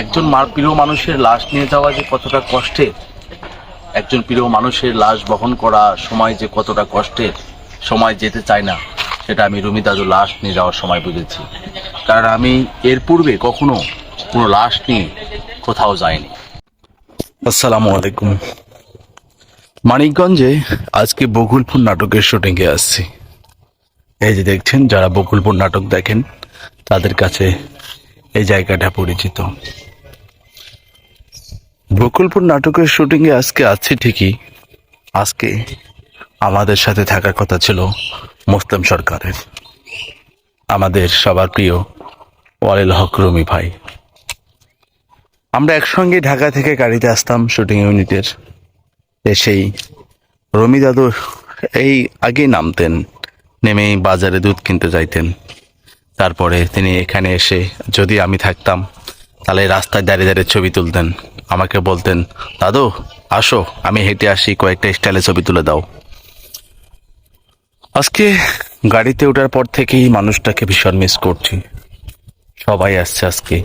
একজন প্রিয় মানুষের লাশ নিয়ে যাওয়া যে কতটা কষ্টের একজন প্রিয় মানুষের লাশ বহন করা সময় যে কতটা কষ্টের সময় যেতে চায় না, সেটা আমি রুমি দাদু লাশ নিয়ে যাওয়ার সময় বুঝেছি। কারণ আমি এর পূর্বে কখনো কোনো লাশ নিয়ে কোথাও যাইনি। আসসালামু আলাইকুম। মানিকগঞ্জে আজকে বকুলপুর নাটকের শুটিংয়ে আসছি। এই যে দেখছেন, যারা বকুলপুর নাটক দেখেন, তাদের কাছে এই জায়গাটা পরিচিত। বকুলপুর নাটকের শুটিংয়ে আজকে আছি ঠিকই। আজকে আমাদের সাথে থাকার কথা ছিল মুসলিম সরকারের। আমাদের সবার প্রিয় ওয়ালিল হক রুমি ভাই। আমরা একসঙ্গে ঢাকা থেকে গাড়িতে আসতাম শুটিং ইউনিটের। এসেই রমি দাদু এই আগেই নামতেন। নেমেই বাজারে দুধ কিনতে যাইতেন। তারপরে তিনি এখানে এসে, যদি আমি থাকতাম, তাহলে রাস্তায় দাঁড়িয়ে দাঁড়িয়ে ছবি তুলতেন। আমাকে বলতেন, দাদু, আসো, আমি হেঁটে আসি, কয়েকটা স্টাইলে ছবি তুলে দাও। আজকে গাড়িতে ওঠার পর থেকেই মানুষটাকে ভীষণ মিস করছি। সবাই আসছে আজকে,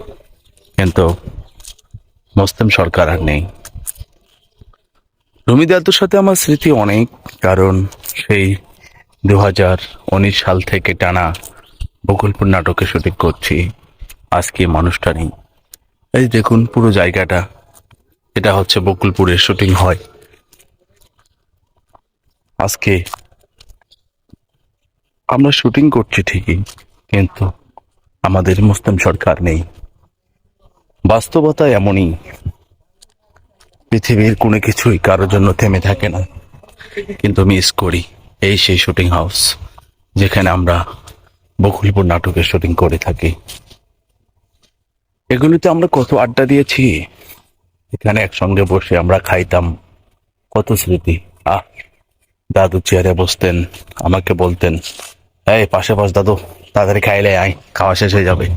কিন্তু মুসলিম সরকার আর নেই। রুমি দাদুর সাথে আমার স্মৃতি অনেক, কারণ সেই দু হাজার উনিশ সাল থেকে টানা বকুলপুর নাটকে শুটিং করছি। আজকে মানুষটা নেই। এই দেখুন, পুরো জায়গাটা। এটা হচ্ছে বকুলপুরের শুটিং হয়। আজকে আমরা শুটিং করছি ঠিকই, কিন্তু আমাদের মুসলিম সরকার নেই। বাস্তবতা এমনই, পৃথিবীর কোনো কিছুই কারোর জন্য থেমে থাকে না। কিন্তু মিস করি, এই সেই শুটিং হাউস, যেখানে আমরা বকুলপুর নাটকের শুটিং করে থাকি। এগুলিতে আমরা কত আড্ডা দিয়েছি। এখানে একসঙ্গে বসে আমরা খাইতাম। কত স্মৃতি। আহ, দাদু চেয়ারে বসতেন, আমাকে বলতেন, এই, পাশে পাশ দাদু, তাড়াতাড়ি খাইলে আয়, খাওয়া শেষ হয়ে যাবে।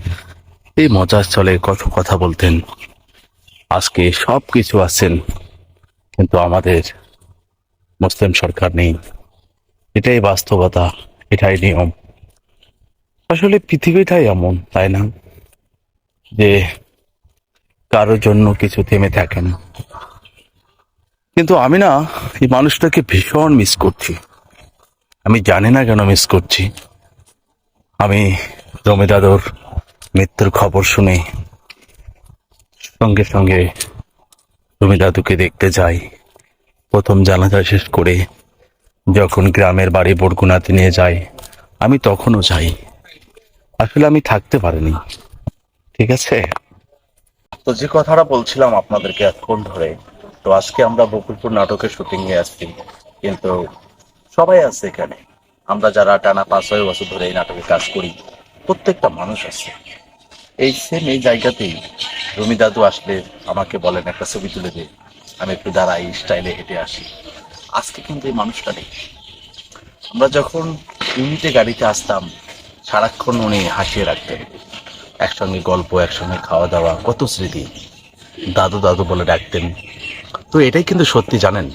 এই মজার চলে কত কথা বলতেন। আজকে সব কিছু আছেন, কিন্তু আমাদের মুসলিম সরকার নেই। এটাই বাস্তবতা, এটাই নিয়ম। আসলে পৃথিবীটাই এমন, তাই না? যে কারোর জন্য কিছু থেমে থাকে না। কিন্তু আমি না এই মানুষটাকে ভীষণ মিস করছি। আমি জানি না কেন মিস করছি। আমি জমি দাদুর মৃত্যুর খবর শুনে সঙ্গে সঙ্গে রুমি দাদুকে দেখতে যাই। প্রথম জানাজা শেষ করে যখন গ্রামের বাড়ি বরগুনাতে নিয়ে যাই, আমি তখনও যাই। আসলে আমি থাকতে পারিনি। ঠিক আছে? তো যে কথাটা বলছিলাম আপনাদেরকে এতক্ষণ ধরে, তো আজকে আমরা বকুলপুর নাটকের শুটিং এ আসছি। কিন্তু সবাই আছে এখানে। আমরা যারা টানা পাঁচ, ছয় বছর ধরে এই নাটকে কাজ করি, প্রত্যেকটা মানুষ আছে। এই সেম এই জায়গাতেই রুমি দাদু আসলে আমাকে বলেন, একটা ছবি তুলে দে। আমি একটু দাঁড়াই স্টাইলে হেঁটে আসি। আজকে কিন্তু এই মানুষটা নেই। আমরা যখন ইউনিটে গাড়িতে আসতাম সারাক্ষণ উনি হাসিয়ে রাখতেন। একসঙ্গে গল্প, একসঙ্গে খাওয়া দাওয়া কত স্মৃতি। দাদু দাদু বলে ডাকতেন। তো এটাই কিন্তু সত্যি, জানেন?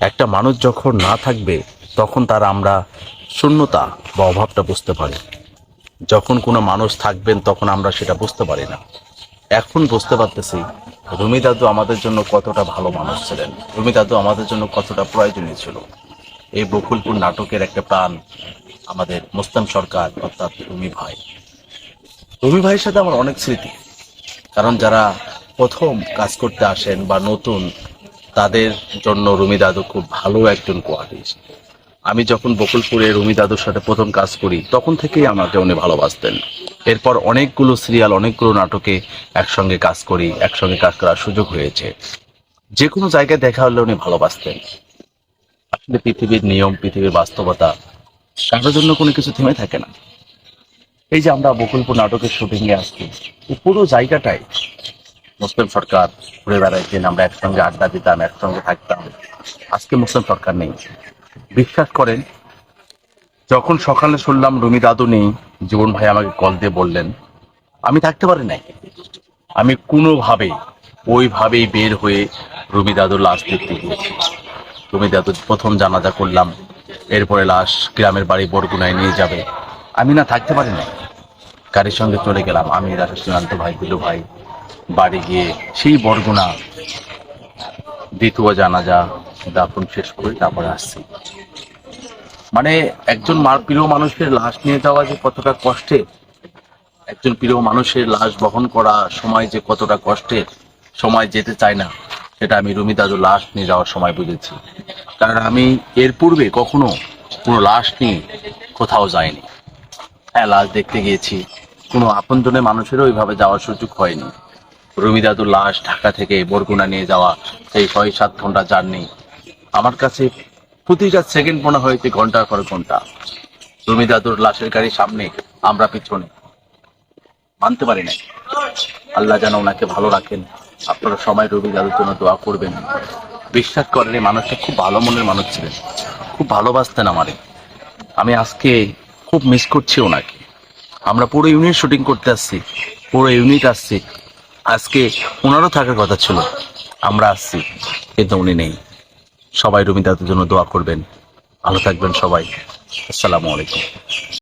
একটা মানুষ যখন না থাকবে, তখন তার আমরা শূন্যতা বা অভাবটা বুঝতে পারি। যখন কোনো মানুষ থাকবেন, তখন আমরা সেটা বুঝতে পারি না। এখন বুঝতে পারতেছি, রুমি দাদু আমাদের জন্য কতটা ভালো মানুষ ছিলেন। রুমি দাদু আমাদের জন্য কতটা প্রয়োজনীয় ছিল। এই বকুলপুর নাটকের একটা প্রাণ আমাদের মুসলিম সরকার, অর্থাৎ রুমি ভাই। রুমি ভাইয়ের সাথে আমার অনেক স্মৃতি, কারণ যারা প্রথম কাজ করতে আসেন বা নতুন, তাদের জন্য রুমি দাদু খুব ভালো একজন কোয়ার্টিস্ট আমি যখন বকুলপুরে রুমি দাদুর সাথে প্রথম কাজ করি, তখন থেকেই আমাকে উনি ভালোবাসতেন। এরপর অনেকগুলো সিরিয়াল, অনেকগুলো নাটকে একসঙ্গে কাজ করি, একসঙ্গে কাজ করার সুযোগ হয়েছে। যে কোনো জায়গায় দেখা হলে উনি ভালোবাসতেন। আসলে পৃথিবীর নিয়ম, পৃথিবীর বাস্তবতা কারোর জন্য কোনো কিছু থেমে থাকে না। এই যে আমরা বকুলপুর নাটকের শুটিং এ আসছি, এই পুরো জায়গাটাই মুসলিম সরকার ঘুরে বেড়াইতেন আমরা একসঙ্গে আড্ডা দিতাম, একসঙ্গে থাকতাম, আজকে মুসলিম সরকার নেই। বিশ্বাস করেন, যখন সকালে শুনলাম রুমি দাদু নেই, জীবন ভাই আমাকে কল দিয়ে বললেন, আমি থাকতে পারি নাই। আমি কোনোভাবে ওইভাবেই বের হয়ে রুমি দাদুর লাশ দেখতে গিয়েছি। রুমি দাদুর প্রথম জানাজা করলাম এরপরে লাশ গ্রামের বাড়ি বরগুনায় নিয়ে যাবে। আমি না থাকতে পারি না গাড়ির সঙ্গে চলে গেলাম। আমি রাজা সুনান্ত ভাই বিলু ভাই। বাড়ি গিয়ে সেই বরগুনা, দ্বিতীয় জানাজা দাফন শেষ করে তারপরে আসছি। মানে একজন প্রিয় মানুষের লাশ নিয়ে যাওয়া যে কতটা কষ্টে একজন প্রিয় মানুষের লাশ বহন করা সময় যে কতটা কষ্টের, সময় যেতে চায় না, সেটা আমি রুমি দাদুর লাশ নিয়ে যাওয়ার সময় বুঝেছি। কারণ আমি এর পূর্বে কখনো কোনো লাশ নিয়ে কোথাও যাইনি। হ্যাঁ লাশ দেখতে গিয়েছি। কোনো আপনজনের মানুষেরও ওইভাবে যাওয়ার সুযোগ হয়নি। রুমি দাদুর লাশ ঢাকা থেকে বরগুনা নিয়ে যাওয়া সেই ছয় সাত ঘণ্টা জার্নি আমার কাছে প্রতিটা সেকেন্ড মনে হয়েছে ঘণ্টার পর ঘণ্টা। রুমি দাদুর লাশের গাড়ির সামনে, আমরা পিছনে। মানতে পারি নাই। আল্লাহ যেন ওনাকে ভালো রাখেন। আপনারা সময় রবি দাদুর জন্য দোয়া করবেন। বিশ্বাস করেন এই মানুষটা খুব ভালো মনের মানুষ ছিলেন। খুব ভালোবাসতেন আমারে। আমি আজকে খুব মিস করছি ওনাকে। আমরা পুরো ইউনিট শুটিং করতে আসছি, পুরো ইউনিট আসছি। আজকে ওনারও থাকার কথা ছিল। আমরা আসছি, কিন্তু উনি নেই। সবাই রবি দাদুর জন্য দোয়া করবেন। ভালো থাকবেন সবাই। আসসালামু আলাইকুম।